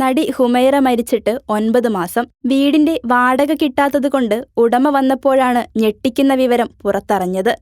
നടി ഹുമൈറ മരിച്ചിട്ട് ഒൻപത് മാസം. വീടിന്റെ വാടക കിട്ടാത്തതുകൊണ്ട് ഉടമ വന്നപ്പോഴാണ് ഞെട്ടിക്കുന്ന വിവരം പുറത്തറിഞ്ഞത്.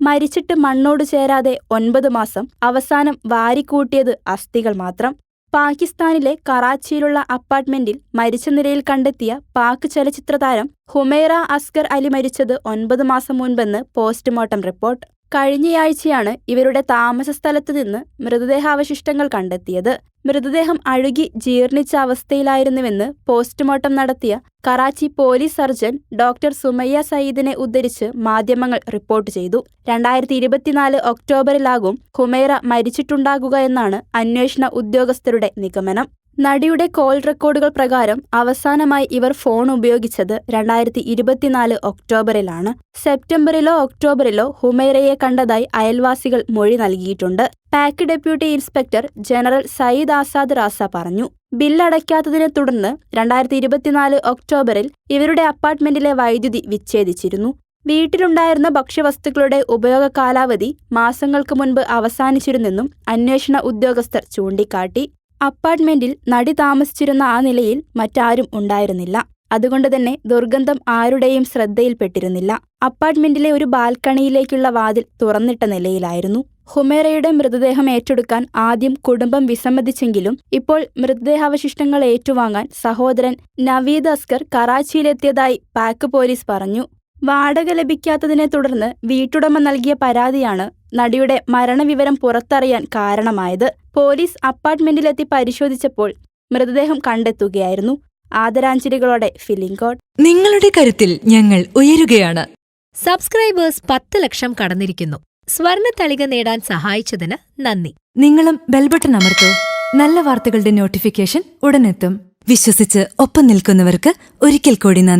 മരിച്ചിട്ട് മണ്ണോട് ചേരാതെ ഒൻപത് മാസം അവസാനം വാരിക്കൂട്ടിയത് അസ്ഥികൾ മാത്രം. പാകിസ്ഥാനിലെ കറാച്ചിയിലുള്ള അപ്പാർട്ട്മെന്റിൽ മരിച്ച നിലയിൽ കണ്ടെത്തിയ പാക് ചലച്ചിത്ര താരം ഹുമൈറ അസ്കർ അലി മരിച്ചത് ഒൻപത് മാസം മുൻപെന്ന് പോസ്റ്റ്മോർട്ടം റിപ്പോർട്ട്. കഴിഞ്ഞയാഴ്ചയാണ് ഇവരുടെ താമസ സ്ഥലത്ത് നിന്ന് മൃതദേഹാവശിഷ്ടങ്ങൾ കണ്ടെത്തിയത്. മൃതദേഹം അഴുകി ജീർണിച്ച അവസ്ഥയിലായിരുന്നുവെന്ന് പോസ്റ്റ്മോർട്ടം നടത്തിയ Karachi police surgeon doctor Sumaiya സയ്യിദിനെ ഉദ്ധരിച്ച് മാധ്യമങ്ങൾ റിപ്പോർട്ട് ചെയ്തു. രണ്ടായിരത്തി ഇരുപത്തിനാല് ഒക്ടോബറിലാകും ഹുമൈറ മരിച്ചിട്ടുണ്ടാകുക എന്നാണ് അന്വേഷണ ഉദ്യോഗസ്ഥരുടെ നിഗമനം. നടിയുടെ കോൾ റെക്കോർഡുകൾ പ്രകാരം അവസാനമായി ഇവർ ഫോൺ ഉപയോഗിച്ചത് രണ്ടായിരത്തി ഇരുപത്തിനാല് ഒക്ടോബറിലാണ്. സെപ്റ്റംബറിലോ ഒക്ടോബറിലോ ഹുമൈറയെ കണ്ടതായി അയൽവാസികൾ മൊഴി നൽകിയിട്ടുണ്ട്. Pak deputy inspector general Syed Azad Raza പറഞ്ഞു. ബില്ലടയ്ക്കാത്തതിനെ തുടർന്ന് രണ്ടായിരത്തി ഇരുപത്തിനാല് ഒക്ടോബറിൽ ഇവരുടെ അപ്പാർട്ട്മെന്റിലെ വൈദ്യുതി വിച്ഛേദിച്ചിരുന്നു. വീട്ടിലുണ്ടായിരുന്ന ഭക്ഷ്യവസ്തുക്കളുടെ ഉപയോഗ കാലാവധി മാസങ്ങൾക്ക് മുൻപ് അവസാനിച്ചിരുന്നെന്നും അന്വേഷണ ഉദ്യോഗസ്ഥർ ചൂണ്ടിക്കാട്ടി. അപ്പാർട്ട്മെന്റിൽ നടി താമസിച്ചിരുന്ന ആ നിലയിൽ മറ്റാരും ഉണ്ടായിരുന്നില്ല. അതുകൊണ്ട് തന്നെ ദുർഗന്ധം ആരുടെയും ശ്രദ്ധയിൽപ്പെട്ടിരുന്നില്ല. അപ്പാർട്ട്മെന്റിലെ ഒരു ബാൽക്കണിയിലേക്കുള്ള വാതിൽ തുറന്നിട്ട നിലയിലായിരുന്നു. ഹുമേറയുടെ മൃതദേഹം ഏറ്റെടുക്കാൻ ആദ്യം കുടുംബം വിസമ്മതിച്ചെങ്കിലും ഇപ്പോൾ മൃതദേഹാവശിഷ്ടങ്ങൾ ഏറ്റുവാങ്ങാൻ സഹോദരൻ നവീദ് അസ്കർ കറാച്ചിയിലെത്തിയതായി പാക്ക് പോലീസ് പറഞ്ഞു. വാടക ലഭിക്കാത്തതിനെ തുടർന്ന് വീട്ടുടമ നൽകിയ പരാതിയാണ് നടിയുടെ മരണവിവരം പുറത്തറിയാൻ കാരണമായത് പോലീസ് അപ്പാർട്ട്മെന്റിലെത്തി പരിശോധിച്ചപ്പോൾ മൃതദേഹം കണ്ടെത്തുകയായിരുന്നു. ആദരാഞ്ജലികളോടെ ഫിലിംഗ് കോഡ് നിങ്ങളുടെ കരുത്തിൽ ഞങ്ങൾ ഉയരുകയാണ്. സബ്സ്ക്രൈബേഴ്സ് പത്ത് ലക്ഷം കടന്നിരിക്കുന്നു. സ്വർണ തളിക നേടാൻ സഹായിച്ചതിന് നന്ദി. നിങ്ങളും ബെൽബട്ടൺ അമർത്തോ. നല്ല വാർത്തകളുടെ നോട്ടിഫിക്കേഷൻ ഉടനെത്തും. വിശ്വസിച്ച് ഒപ്പം നിൽക്കുന്നവർക്ക് ഒരിക്കൽ കൂടി നന്ദി.